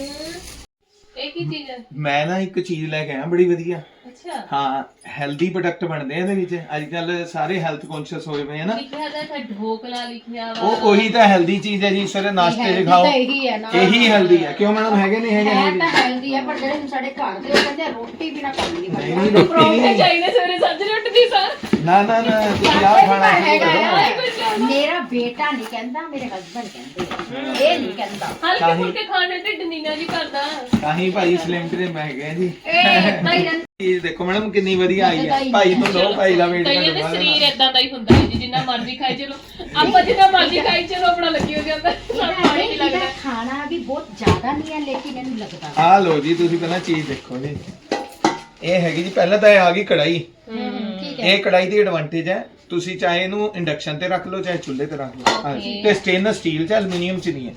ਇਹ ਕੀ ਚੀਜ਼ ਹੈ? ਮੈਂ ਨਾ ਇੱਕ ਚੀਜ਼ ਲੈ ਕੇ ਆਇਆ ਬੜੀ ਵਧੀਆ। ਅੱਛਾ। ਹਾਂ ਹੈਲਦੀ ਪ੍ਰੋਡਕਟ ਬਣਦੇ ਆ ਇਹਦੇ ਵਿੱਚ। ਅੱਜ ਕੱਲ ਸਾਰੇ ਹੈਲਥ ਕੌਨਸ਼ੀਅਸ ਹੋਏ ਪਏ ਆ ਨਾ। ਲਿਖਿਆ ਤਾਂ ਇੱਥੇ ਢੋਕਲਾ ਲਿਖਿਆ ਵਾ। ਉਹ ਉਹੀ ਤਾਂ ਹੈਲਦੀ ਚੀਜ਼ ਹੈ ਜੀ ਸਵੇਰੇ ਨਾਸ਼ਤੇ 'ਚ ਖਾਓ ਇਹੀ ਹੈ ਨਾ। ਇਹੀ ਹੈਲਦੀ ਹੈ। ਕਿਉਂ ਮੈਡਮ ਹੈਗੇ ਨਹੀਂ ਹੈਗੇ ਹੈ healthy? ਤਾਂ ਹੈਲਦੀ ਹੈ ਪਰ ਜਿਹੜੇ ਹੁਣ ਸਾਡੇ ਘਰ ਦੇ ਉਹ ਕਹਿੰਦੇ ਆ, ਰੋਟੀ ਬਿਨਾ ਕੰਮ ਨਹੀਂ ਕਰਦਾ ਨਹੀਂ ਰੋਟੀ ਨਹੀਂ। ਚਾਹੀਦੇ ਸਵੇਰੇ ਸਾਜਰੇ ਉੱਠਦੀ ਸਰ ਨਾ ਨਾ ਨਾ ਤੁਸੀਂ ਆਹ ਖਾਣਾ ਸ਼ੁਰੂ ਹੈਗਾ ਕਰੋ। ਆ। ਮੇਰਾ ਬੇਟਾ ਨਹੀਂ ਕਹਿੰਦਾ ਮੇਰੇ ਹਸਬੰਡ ਕਹਿੰਦੇ ਆ। ਇਹ ਨਹੀਂ ਕਹਿੰਦਾ। ਹਲਕੇ ਕਾਹੀ- ਫੁਲਕੇ ਖਾਣੇ ਢਿੱਡ ਨੀਨਾ ਜੀ ਕਰਦਾ। ਕਾਹੀਂ ਭਾਈ ਸਲਿਮ ਤੇ ਮੈਂ ਹੈਗੇ ਆ ਜੀ। ਇਹ ਭਾਈ ਰੰ- ਚੀਜ਼ ਦੇਖੋ ਮੈਡਮ ਕਿੰਨੀ ਵਧੀਆ ਆਈ ਹੈ ਭਾਈ ਤੋਂ ਲੋ ਭਾਈ ਦਾ ਵੇਟ ਕਈਆਂ ਦੇ ਸਰੀਰ ਇਦਾਂ ਦਾ ਹੀ ਹੁੰਦਾ ਹੈ ਜੀ ਜਿੰਨਾ ਮਰਜ਼ੀ ਖਾਈ ਚਲੋ। ਆਪਾਂ ਜਿੰਨਾ ਮਰਜ਼ੀ ਖਾਈ ਚਲੋ ਆਪਣਾ ਲੱਗੀ ਹੋ ਜਾਂਦਾ। ਸਾਨੂੰ ਪਾਣੀ ਨਹੀਂ ਇਹਦਾ ਲੱਗਦਾ। ਖਾਣਾ ਵੀ ਬਹੁਤ ਜ਼ਿਆਦਾ ਨਹੀਂ ਹੈ ਲੇਕਿਨ ਇਹਨੂੰ ਲੱਗਦਾ ਆ ਲੋ ਜੀ ਤੁਸੀਂ ਪਹਿਲਾਂ ਚੀਜ਼ ਦੇਖੋ ਜੀ। ਇਹ ਹੈਗੀ ਜੀ ਪਹਿਲਾਂ ਤਾਂ ਇਹ ਆ ਗਈ ਕੜਾਈ ਠੀਕ ਹੈ। ਇਹ ਕੜਾਈ ਦੀ ਐਡਵਾਂਟੇਜ ਹੈ। ਤੁਸੀਂ ਚਾਹੇ ਇਹਨੂੰ ਇੰਡਕਸ਼ਨ ਤੇ ਰੱਖ ਲਓ ਚਾਹੇ ਚੁੱਲ੍ਹੇ ਤੇ ਰੱਖ ਲਓ। ਹਾਂ ਜੀ। ਤੇ ਸਟੇਨਲੈਸ ਸਟੀਲ ਚ ਐਲੂਮੀਨੀਅਮ ਚ ਨਹੀਂ ਹੈ।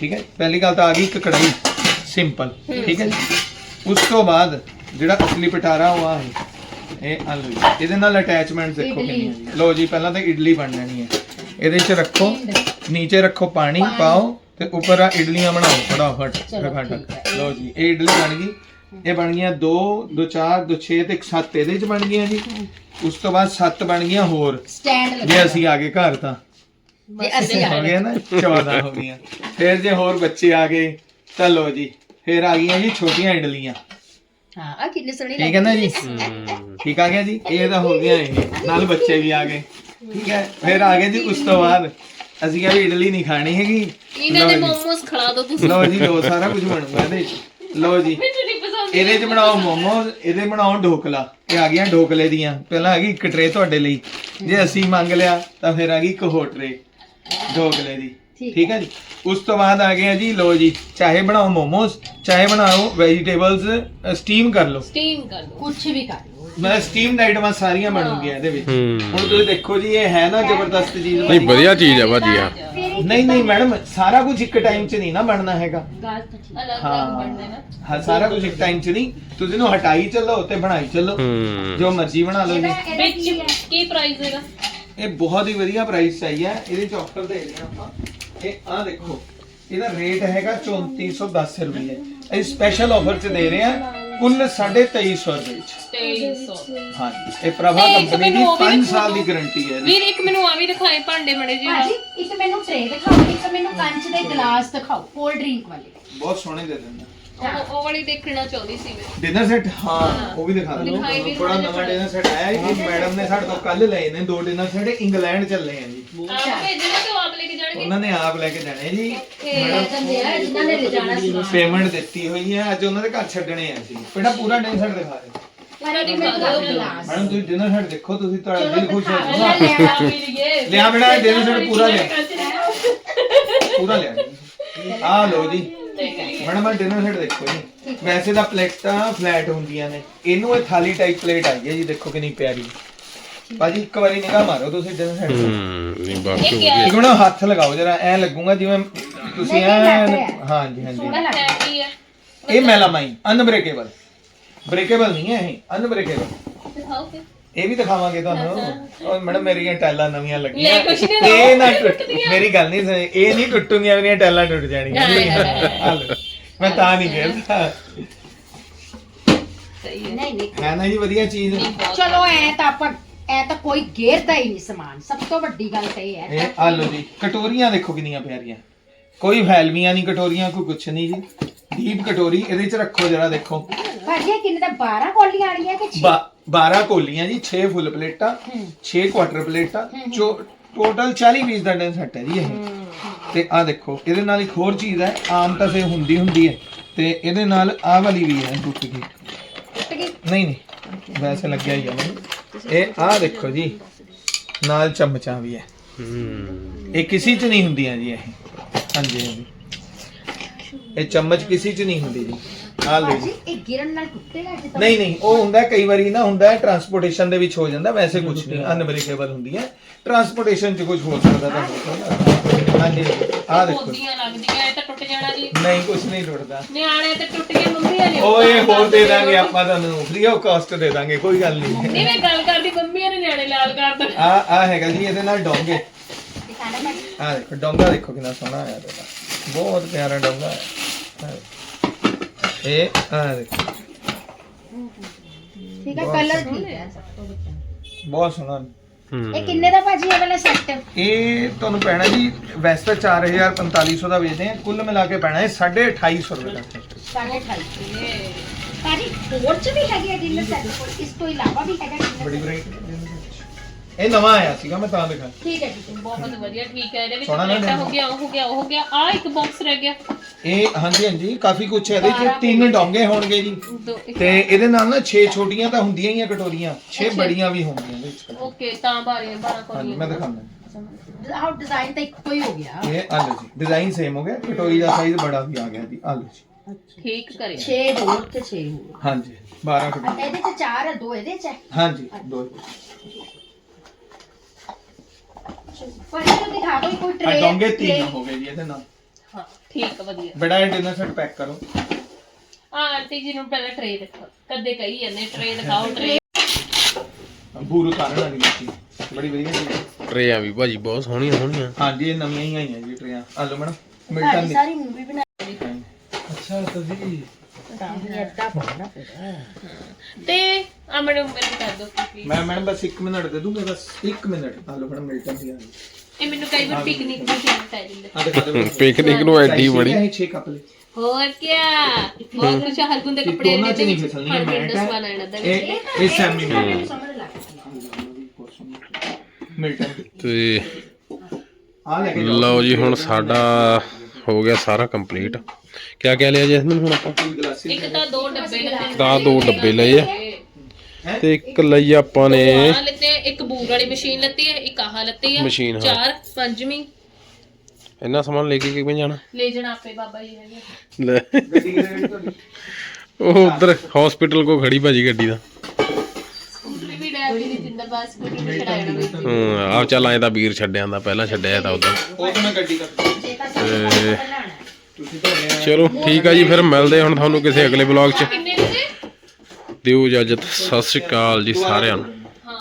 ਠੀਕ ਹੈ ਪਹਿਲੀ ਗੱਲ ਤਾਂ ਆ ਗਈ ਇੱਕ ਕੜਾਈ ਸਿੰਪਲ ਠੀਕ ਹੈ ਜੀ ਉਸ ਤੋਂ ਬਾਅਦ ਜਿਹੜਾ ਅਸਲੀ ਪਟਾਰਾ ਉਹ ਆ ਹੈ ਇਹ ਆ ਲਓ ਜੀ। ਇਹਦੇ ਨਾਲ ਅਟੈਚਮੈਂਟਸ ਦੇਖੋ। ਕਿੰਨੀਆਂ ਜੀ। ਲਓ ਜੀ ਪਹਿਲਾਂ ਤਾਂ ਇਡਲੀ ਬਣ ਜਾਣੀ ਹੈ। ਇਹਦੇ 'ਚ ਰੱਖੋ ਨੀਚੇ ਰੱਖੋ ਪਾਣੀ ਪਾਓ ਤੇ ਉੱਪਰ ਆ ਇਡਲੀਆਂ ਬਣਾਓ। ਫਟਾਫਟ ਹੈ। ਲਓ ਜੀ ਇਹ ਇਡਲੀ ਬਣ ਗਈ। ਇਹ ਬਣ ਗਈਆਂ 2 2 4 2 6 ਤੇ 7 ਇਹਦੇ 'ਚ ਬਣ ਗਈਆਂ ਜੀ। ਉਸ ਤੋਂ ਬਾਅਦ 7 ਬਣ ਗਈਆਂ ਹੋਰ। ਸਟੈਂਡ ਜੇ ਲੱਗਾ ਅਸੀਂ ਆ ਗਏ ਘਰ ਤਾਂ। ਜੇ ਅਸੀਂ ਹੋ ਗਏ ਨਾ 14 ਹੋ ਗਈਆਂ। ਫਿਰ ਜੇ ਹੋਰ ਬੱਚੇ ਆ ਗਏ ਤਾਂ ਲਓ ਜੀ ਫਿਰ ਆ ਗਈਆਂ ਜੀ ਛੋਟੀਆਂ ਇਡਲੀਆਂ। ਹਾਂ ਆ ਕਿੰਨੇ ਸੋਹਣੀ ਠੀਕ ਹੈ ਨਾ ਜੀ? ਠੀਕ ਆ ਗਿਆ ਜੀ? ਇਹ ਤਾਂ ਹੋ ਗਿਆ ਇਹ। ਨਾਲ ਬੱਚੇ ਵੀ ਆ ਗਏ। ਠੀਕ ਹੈ? ਫਿਰ ਆ ਗਏ ਜੀ ਉਸ ਤੋਂ ਬਾਅਦ। ਅਸੀਂ ਕਿਹਾ ਵੀ ਇਡਲੀ ਨਹੀਂ ਖਾਣੀ ਹੈਗੀ। ਇਹਨਾਂ ਦੇ ਲਓ ਜੀ। ਮੋਮੋਸ ਖਿਲਾ ਦਿਓ ਤੁਸੀਂ। ਲਓ ਜੀ ਲਓ ਸਾਰਾ ਕੁਝ ਬਣੂਗਾ ਇਹਦੇ 'ਚ। ਲਓ ਜੀ। ਇਹਦੇ 'ਚ ਬਣਾਓ ਮੋਮੋਸ ਇਹਦੇ ਬਣਾਓ ਢੋਕਲਾ। ਇਹ ਆ ਗਈਆਂ ਢੋਕਲੇ ਦੀਆਂ। ਪਹਿਲਾਂ ਆ ਗਈ ਇੱਕ ਟਰੇ ਤੁਹਾਡੇ ਲਈ। ਜੇ ਅਸੀਂ ਮੰਗ ਲਿਆ ਤਾਂ ਫਿਰ ਆ ਗਈ ਇੱਕ ਹੋਰ ਟਰੇ ਢੋਕਲੇ ਦੀ। ਠੀਕ ਹੈ ਜੀ? ਉਸ ਤੋਂ ਬਾਅਦ ਆ ਗਏ ਆ ਜੀ ਲਓ ਜੀ ਚਾਹੇ ਬਣਾਓ ਮੋਮੋਸ ਚਾਹੇ ਬਣਾਓ ਵੈਜੀਟੇਬਲਸ ਸਟੀਮ ਕਰ ਲਓ। ਸਟੀਮ ਕਰ ਦਿਓ ਕੁਝ ਵੀ ਕਰ ਲਓ। ਮੈਂ ਸਟੀਮ ਆਈਟਮਾਂ ਸਾਰੀਆਂ ਬਣੂਗੀਆਂ ਇਹਦੇ ਵਿੱਚ। ਹੂੰ। ਹੁਣ ਤੁਸੀਂ ਦੇਖੋ ਜੀ ਇਹ ਹੈ ਨਾ ਜ਼ਬਰਦਸਤ ਚੀਜ਼ ਨਹੀਂ ਵਧੀਆ ਚੀਜ਼ ਆ ਭਾਜੀ ਆ ਨਹੀਂ ਨਹੀਂ ਮੈਡਮ ਸਾਰਾ ਕੁਝ ਇੱਕ ਟਾਈਮ 'ਚ ਨਹੀਂ ਨਾ ਬਣਨਾ ਹੈਗਾ। ਗੱਲ ਤਾਂ ਠੀਕ ਅਲੱਗ ਅਲੱਗ ਹਾਂ। ਨਾ। ਹਾਂ ਸਾਰਾ ਕੁਝ ਇੱਕ ਟਾਈਮ 'ਚ ਨਹੀਂ। ਤੁਸੀਂ ਇਹਨੂੰ ਹਟਾਈ ਚੱਲੋ ਤੇ ਬਣਾਈ ਚੱਲੋ। ਹੂੰ। ਜੋ ਮਰਜ਼ੀ ਬਣਾ ਲਓ ਜੀ। ਹੈ ਵਿੱਚ ਕੀ ਪ੍ਰਾਈਸ ਹੈਗਾ? ਇਹ ਬਹੁਤ ਹੀ ਵਧੀਆ ਪ੍ਰਾਈਸ ਚਾਹੀਏ ਇਹਦੇ 'ਚ ਆਫਰ ਦੇ ਰਹੇ ਆਪਾਂ। ਇਹ ਆਹ ਦੇਖੋ ਇਹਦਾ ਰੇਟ ਹੈਗਾ 3410 ਰੁਪਏ। ਇਹ ਸਪੈਸ਼ਲ ਆਫਰ 'ਚ ਦੇ ਰਹੇ ਆ ਕੁੱਲ 2350 ਰੁਪਏ ਚ। 2300 ਹਾਂਜੀ ਇਹ ਪ੍ਰਭਾ ਤੇ ਇੱਕ ਕੰਪਨੀ ਦੀ ਮੈਨੂੰ ਉਹ ਵੀ 5 ਦਿਖਾ ਸਾਲ ਦੀ। ਗਾਰੰਟੀ ਹੈ ਇਹਦੀ। ਵੀਰ ਇੱਕ ਮੈਨੂੰ ਆ ਵੀ ਦਿਖਾਏ ਭਾਂਡੇ ਮੜੇ ਜੀ ਭਾਜੀ ਇੱਕ ਮੈਨੂੰ ਟ੍ਰੇ ਦਿਖਾਓ ਇੱਕ ਮੈਨੂੰ ਕੰਚ ਦੇ ਗਲਾਸ ਦਿਖਾਓ ਕੋਲਡ ਡਰਿੰਕ ਵਾਲੇ। ਬਹੁਤ ਸੋਹਣੇ ਦੇ ਦਿੰਦਾ ਉਹ ਉਹ ਵਾਲੀ ਦੇਖਣਾ ਚਾਹੁੰਦੀ ਸੀ ਮੈਂ। ਡਿਨਰ ਸੈੱਟ ਹਾਂ ਉਹ ਵੀ ਦਿਖਾ ਦਿਓ। ਦਿਖਾਈ ਵੀ ਦਿਓ। ਨਵਾਂ ਡਿਨਰ ਸੈੱਟ ਆਇਆ ਹੈ ਕਿ ਮੈਡਮ ਨੇ ਸਾਡੇ ਤੋਂ ਕੱਲ ਲਏ ਨੇ ਦੋ ਡਿਨਰ ਸੈੱਟ ਇੰਗਲੈਂਡ ਚੱਲੇ ਆ ਜੀ। ਆਪ ਭੇਜਣਾ ਤੇ ਉਹ ਆਪ ਲੈ ਕੇ ਜਾਣਗੇ? ਉਹਨਾਂ ਨੇ ਆਪ ਲੈ ਕੇ ਜਾਣੇ ਜੀ। ਆ ਜਿਨ੍ਹਾਂ ਨੇ ਲਿਜਾਣਾ ਸੀ ਪੇਮੈਂਟ ਦਿੱਤੀ ਹੋਈ ਹੈ ਅੱਜ ਉਹਨਾਂ ਦੇ ਘਰ ਛੱਡਣੇ ਆ ਸੀ ਬੇਟਾ ਪੂਰਾ ਡਿਨਰ ਸੈੱਟ ਦਿਖਾ ਦੇ ਗਲਾਸ ਮੈਡਮ ਤੁਸੀਂ ਡਿਨਰ ਸੈੱਟ ਦੇਖੋ ਤੁਸੀਂ ਤੁਹਾਡਾ ਦਿਲ ਖੁਸ਼ ਹੋ ਜਾਊਗਾ ਆ ਮਿਲ ਗਏ ਲਿਆ ਬੇਟਾ ਡਿਨਰ ਸੈੱਟ ਪੂਰਾ ਲਿਆ। ਪੂਰਾ ਲਿਆ। ਆ ਲਓ ਜੀ। ਮੈਡਮ ਆ ਡਿਨਰ ਸੈੱਟ ਦੇਖੋ ਜੀ। ਵੈਸੇ ਤਾਂ ਪਲੇਟਾਂ ਫਲੈਟ ਹੁੰਦੀਆਂ ਨੇ। ਇਹਨੂੰ ਇਹ ਥਾਲੀ ਟਾਈਪ ਪਲੇਟ ਆਈ ਹੈ ਜੀ ਦੇਖੋ ਕਿੰਨੀ ਪਿਆਰੀ। ਭਾਜੀ ਇੱਕ ਵਾਰੀ ਨਿਗਾਹ ਮਾਰੋ ਤੁਸੀਂ ਡਿਨਰ ਸੈੱਟ ਹੂੰ ਨਹੀਂ ਬਾਕੀ ਇਹ ਕਿਆ ਇੱਕ ਮਿੰਟ ਹੱਥ ਲਗਾਓ ਜਰਾ ਐ ਲੱਗੂਗਾ ਜਿਵੇਂ ਤੁਸੀਂ ਐ। ਹਾਂਜੀ ਹਾਂਜੀ। ਸੋਹਣਾ ਲੱਗ ਹੈ ਕੀ ਹੈ। ਇਹ ਮੈਲਾਮਾਈਨ ਅਨਬ੍ਰੇਕੇਬਲ ਬ੍ਰੇਕੇਬਲ ਨਹੀਂ ਹੈ ਇਹ ਅਨਬ੍ਰੇਕੇਬਲ ਦਿਖਾਓ ਫਿਰ। ਇਹ ਵੀ ਦਿਖਾਵਾਂਗੇ ਤੁਹਾਨੂੰ। ਔਰ ਮੈਡਮ ਮੇਰੀਆਂ ਟੈਲਾਂ ਨਵੀਆਂ ਲੱਗੀਆਂ। ਲੈ, ਕੁਛ ਨੀ ਇਹ ਨਾ ਦਿਓ, ਟੁੱਟ ਟੁੱਟਦੀਆਂ। ਮੇਰੀ ਗੱਲ ਨਹੀਂ ਸੁਣੀ। ਇਹ ਨਹੀਂ ਟੁੱਟੂਗੀਆਂ ਮੇਰੀਆਂ ਟੈਲਾਂ ਟੁੱਟ ਜਾਣਗੀਆਂ ਲਓ। ਮੈਂ ਤਾਂ ਨਹੀਂ ਕਹਿੰਦਾ। ਸਹੀ ਹੈ। ਨਹੀਂ ਨਹੀਂ। ਹੈ ਨਾ ਜੀ ਵਧੀਆ ਚੀਜ਼। ਚਲੋ ਐ ਤਾਂ ਆਪਾਂ ਐ ਤਾਂ ਕੋਈ ਗੇਰਦਾ ਹੀ ਨਹੀਂ ਸਮਾਨ। ਸਭ ਤੋਂ ਵੱਡੀ ਗੱਲ ਤਾਂ ਇਹ ਹੈ ਇਹ ਆ ਲਓ ਜੀ ਕਟੋਰੀਆਂ ਦੇਖੋ ਕਿੰਨੀਆਂ ਪਿਆਰੀਆਂ। ਕੋਈ ਫੈਲਵੀਆਂ ਨਹੀਂ ਕਟੋਰੀਆਂ ਕੋਈ ਕੁਛ ਨਹੀਂ ਜੀ। ਦੀਪ ਕਟੋਰੀ ਇਹਦੇ ਚ ਰੱਖੋ ਜਰਾ ਦੇਖੋ। ਭਾਜੀ ਇਹ ਕਿੰਨੇ ਦਾ 12 ਕੌਲੀਆਂ ਆਣੀਆਂ ਕਿ 6 ਬਾ- 12 ਕੋਲੀਆਂ ਜੀ 6 ਫੁੱਲ ਪਲੇਟਾਂ 6 ਕੁਆਟਰ ਪਲੇਟਾਂ ਜੋ ਟੋਟਲ 40 ਪੀਸ ਦਾ ਡੈਂਸ ਸੈੱਟ ਹੈ ਜੀ ਇਹ। ਤੇ ਆ ਦੇਖੋ ਇਹਦੇ ਨਾਲ ਇੱਕ ਹੋਰ ਚੀਜ਼ ਹੈ ਆਮ ਤਾਂ ਸੇ ਹੁੰਦੀ ਹੁੰਦੀ ਹੈ ਤੇ ਇਹਦੇ ਨਾਲ ਆਹ ਵਾਲੀ ਵੀ ਹੈ ਟੁੱਟ ਗਈ। ਟੁੱਟ ਗਈ? ਨਹੀਂ ਨਹੀਂ ਵੈਸੇ ਲੱਗਿਆ ਹੀ ਆ ਮੈਨੂੰ। ਇਹ ਆਹ ਦੇਖੋ ਜੀ ਨਾਲ ਚਮਚਾਂ ਵੀ ਹੈ। ਹੂੰ। ਇਹ ਕਿਸੇ ਚ ਨਹੀਂ ਹੁੰਦੀਆਂ ਜੀ ਇਹ। ਹਾਂਜੀ ਹਾਂਜੀ। ਇਹ ਚਮਚ ਕਿਸੇ ਚ ਨਹੀਂ ਹੁੰਦੀ ਜੀ। ਆਹ ਲਓ ਜੀ। ਭਾਜੀ ਇਹ ਗਿਰਨ ਨਾਲ ਟੁੱਟੇਗਾ ਜਿੱਦਾਂ ਨਹੀਂ ਨਹੀਂ ਉਹ ਹੁੰਦਾ ਹੈ, ਕਈ ਵਾਰੀ ਨਾ ਹੁੰਦਾ ਹੈ ਟਰਾਂਸਪੋਰਟੇਸ਼ਨ ਦੇ ਵਿੱਚ ਹੋ ਜਾਂਦਾ ਵੈਸੇ ਕੁਝ ਨਹੀਂ ਅਨਬ੍ਰੇਕੇਬਲ ਹੁੰਦੀ ਹੈ। ਟਰਾਂਸਪੋਰਟੇਸ਼ਨ ਚ ਕੁਝ ਹੋ ਸਕਦਾ ਤਾਂ ਹੋ ਸਕਦਾ ਹਾਂਜੀ ਆਹ ਦੇਖੋ। ਪੌਦੀਆਂ ਲੱਗਦੀਆਂ ਇਹ ਤਾਂ ਟੁੱਟ ਜਾਣਾ ਜੀ। ਨਹੀਂ ਕੁਝ ਨਹੀਂ ਟੁੱਟਦਾ। ਨਿਆਣੇ ਤੇ ਟੁੱਟ ਗਏ ਮੰਮੀਆਂ ਨੇ ਓਏ ਹੋਰ ਦੇ ਦਾਂਗੇ ਆਪਾਂ ਤੁਹਾਨੂੰ। ਫ੍ਰੀ ਆਫ ਕਾਸਟ ਦੇ ਦਾਂਗੇ ਕੋਈ ਗੱਲ ਨਹੀਂ। ਨਹੀਂ ਮੈਂ ਗੱਲ ਕਰਦੀ ਮੰਮੀਆਂ ਨੇ ਨਿਆਣੇ ਲਾਲ ਕਰ ਦਿੱਤੇ ਆ ਆ ਹੈਗਾ ਜੀ ਇਹਦੇ ਨਾਲ ਡੋਂਗੇ। ਦਿਖਾਣਾ ਭਾਜੀ। ਆ ਦੇਖੋ ਡੋਂਗਾ ਦੇਖੋ ਕਿੰਨਾ ਸੋਹਣਾ ਆਇਆ ਇਹਦਾ ਬਹੁਤ ਪਿਆਰਾ ਡੋਂਗਾ ਹੈ ਇਹ ਆ ਦੇਖੋ। ਠੀਕ ਹੈ ਕਲਰ ਠੀਕ ਹੈ। ਸਭ ਤੋਂ ਵੱਡਾ ਬਹੁਤ ਸੋਹਣਾ। ਹੂੰ। ਇਹ ਕਿੰਨੇ ਦਾ ਭਾਜੀ ਇਹ ਵਾਲਾ ਸੈੱਟ ਇਹ ਤੁਹਾਨੂੰ ਪੈਣਾ ਜੀ ਵੈਸੇ ਤਾਂ 4450 ਦਾ ਵੇਚਦੇ ਆ ਕੁੱਲ ਮਿਲਾ ਕੇ ਪੈਣਾ ਹੈ 2850 ਰੁਪਏ ਦਾ ਸਾਢੇ ਅਠਾਈ ਭਾਜੀ ਹੋਰ ਚ ਵੀ ਹੈਗੇ ਡਿਨਰ ਸੈੱਟ ਇਸ ਤੋਂ ਇਲਾਵਾ ਵੀ ਹੈਗਾ ਬੜੀ? ਬੜੀ ਇਹ ਨਵਾਂ ਆਇਆ ਸੀਗਾ ਮੈਂ ਤਾਂ ਦਿਖਾ ਠੀਕ ਹੈ ਜੀ। ਬਹੁਤ ਵਧੀਆ ਠੀਕ ਹੈ। ਇਹਦੇ ਵਿੱਚ ਸੋਹਣਾ ਨਾ। ਹੋ ਗਿਆ ਉਹ ਹੋ ਗਿਆ ਉਹ ਹੋ ਗਿਆ। ਆ ਇੱਕ ਬਾਕਸ ਰਹਿ ਗਿਆ। ਇਹ ਹਾਂਜੀ ਹਾਂਜੀ ਕਾਫੀ ਕੁਝ ਹੈ ਇਹਦੇ ਚ। ਤਿੰਨ ਡੋਂਗੇ ਹੋਣਗੇ ਜੀ। ਦੋ ਤੇ ਇਹਦੇ ਨਾਲ ਨਾ 6 ਛੋਟੀਆਂ ਤਾਂ ਹੁੰਦੀਆਂ ਹੀ ਆ ਕਟੋਰੀਆਂ। 6 ਬੜੀਆਂ ਵੀ ਹੋਣਗੀਆਂ ਇਹਦੇ ਵਿੱਚ ਓਕੇ ਤਾਂ ਬਾਰੀਆਂ 12 ਹਾਂਜੀ ਮੈਂ ਦਿਖਾਉਂਦਾ। ਆਹ ਡਿਜ਼ਾਈਨ ਤਾਂ ਇੱਕੋ ਹੀ ਹੋ ਗਿਆ। ਇਹ ਆਲੂ ਜੀ ਡਿਜ਼ਾਈਨ ਸੇਮ ਹੋ ਗਿਆ। ਕਟੋਰੀ ਦਾ ਸਾਈਜ਼ ਬੜਾ ਵੀ ਆ ਗਿਆ ਜੀ ਆਲੂ ਜੀ। ਠੀਕ ਕਰਿਆ। 6 ਹੋਰ ਤੇ 6 ਹੋਰ। ਹਾਂਜੀ 12 ਕਟੋਰੀ ਇਹਦੇ ਚ ਚਾਰ ਹੈ ਦੋ ਇਹਦੇ ਚ ਹੈ? ਹਾਂਜੀ ਦੋ। ਭਾਜੀ ਨੂੰ ਦਿਖਾ ਕੋਈ ਆ ਟ੍ਰੇ ਡੋਂਗੇ ਤਿੰਨ ਹੋ ਗਏ ਜੀ ਇਹਦੇ ਨਾਲ। ਹਾਂ। ਠੀਕ ਵਧੀਆ। ਬੜਾ ਡਿਨਰ ਸੈੱਟ ਪੈਕ ਕਰੋ। ਆ ਆਂਟੀ ਜੀ ਨੂੰ ਪਹਿਲਾਂ ਟਰੇ ਦਿਖਾਓ ਕਦੇ ਕਹੀ ਜਾਂਦੇ ਟਰੇ ਦਿਖਾਓ ਟਰੇ ਬੂਰੂ ਕਾਰਨ ਵਾਲੀ ਮੱਛੀ ਬੜੀ ਵਧੀਆ ਚੀਜ਼ ਟਰੇਆਂ ਵੀ ਭਾਜੀ ਬਹੁਤ ਸੋਹਣੀਆਂ ਸੋਹਣੀਆਂ। ਹਾਂਜੀ ਇਹ ਨਵੀਆਂ ਹੀ ਆਈਆਂ ਜੀ ਟਰੇਆਂ ਆ ਲਓ ਮੈਡਮ ਮਿਲਟਨ ਸਾਰੀ ਦੀ ਸਾਰੀ ਮੂਵੀ ਬਣਾ ਅੱਛਾ ਤੁਸੀਂ ਤਾਂ ਹੀ ਆ ਮੈਨੂੰ ਮੈਨੂੰ ਕਰ ਦਿਓ ਪਲੀਜ਼ ਮੈਂ ਮੈਡਮ ਬਸ 1 ਮਿੰਟ ਦੇ ਦੂੰਗਾ ਬਸ 1 ਮਿੰਟ। ਆ ਲਓ ਮੈਡਮ ਮਿਲਟਨ ਦੀ ਆ ਗਈ ਇਹ ਮੈਨੂੰ ਕਈ ਵਾਰ ਪਿਕਨਿਕ ਪੈ ਜਾਂਦੀ ਨੂੰ ਐਡੀ ਬੜੀ। ਇਹ 6 ਕੱਪ ਲੈ ਹੋਰ ਕੀ ਬਹੁਤ ਕੁਝ ਹਲਗੁੰ ਦੇ ਇਹ ਕੱਪੜੇ ਦੋਨਾਂ ਚ ਇਹਦੇ ਨਹੀਂ ਵਿੱਚ ਫਿਸਲਣੀ ਹੈ ਮੈਟ ਹਸਬੰਡ ਬਣਾ ਇਹਨਾਂ ਦਾ ਹੈ ਇਹ ਇਹ ਸੈਮੀ ਮੈਨੂੰ ਸਮਝ ਲੱਗ ਮਿਲਟਨ ਦੀ ਤੇ ਆ ਲੈ ਕੇ ਜਾਓ। ਲਓ ਜੀ ਹੁਣ ਸਾਡਾ ਹੋ ਗਿਆ ਸਾਰਾ ਕੰਪਲੀਟ ਕਿਆ ਕਹਿ ਲਿਆ ਜੈਸਮੀਨ ਹੁਣ ਆਪਾਂ? ਇੱਕ ਤਾਂ ਦੋ ਡੱਬੇ ਲੱਤੇ ਤਾਂ ਦੋ ਡੱਬੇ ਲਏ ਆ। ਤੇ ਇੱਕ ਲਈ ਆਪਾਂ ਨੇ ਲੱਤੇ ਇੱਕ ਬੂਰ ਵਾਲੀ ਮਸ਼ੀਨ ਲੱਤੀ ਹੈ ਇੱਕ ਆਹ ਲੱਤੀ ਹੈ ਮਸ਼ੀਨ, ਹਾਂ। ਚਾਰ ਪੰਜਵੀਂ। ਇੰਨਾ ਸਮਾਨ ਲੈ ਕੇ ਕਿਵੇਂ ਜਾਣਾ? ਲੈ ਜਾਣਾ ਆਪੇ ਬਾਬਾ ਜੀ ਹੈਗੇ ਲੈ। ਉਹ ਉਧਰ ਹਸਪੀਟਲ ਕੋ ਖੜੀ ਭਾਜੀ ਗੱਡੀ ਦਾ। ਸਕੂਟਰੀ ਵੀ ਡੈ ਵੀ ਨਹੀਂ ਦਿੰਦਾ ਬਸ ਸਕੂਟਰੀ ਨੂੰ ਛੜਾਇਆ ਨਾ ਹੂੰ ਆਪ ਚੱਲ ਆਏ ਤਾਂ ਵੀਰ ਛੱਡਿਆ ਦਾ ਪਹਿਲਾਂ ਛੱਡਿਆ ਤਾਂ ਉਦੋਂ ਉਹ ਤਾਂ ਮੈਂ ਗੱਡੀ ਜੇ ਤਾਂ ਚਲੋ ਠੀਕ ਆ ਜੀ ਫਿਰ ਮਿਲਦੇ ਹੁਣ ਤੁਹਾਨੂੰ ਕਿਸੇ ਅਗਲੇ ਵਲੌਗ 'ਚ। ਕਿੰਨੇ ਦਿਓ ਇਜਾਜ਼ਤ। ਸਤਿ ਸ਼੍ਰੀ ਅਕਾਲ ਜੀ ਸਾਰਿਆਂ ਨੂੰ।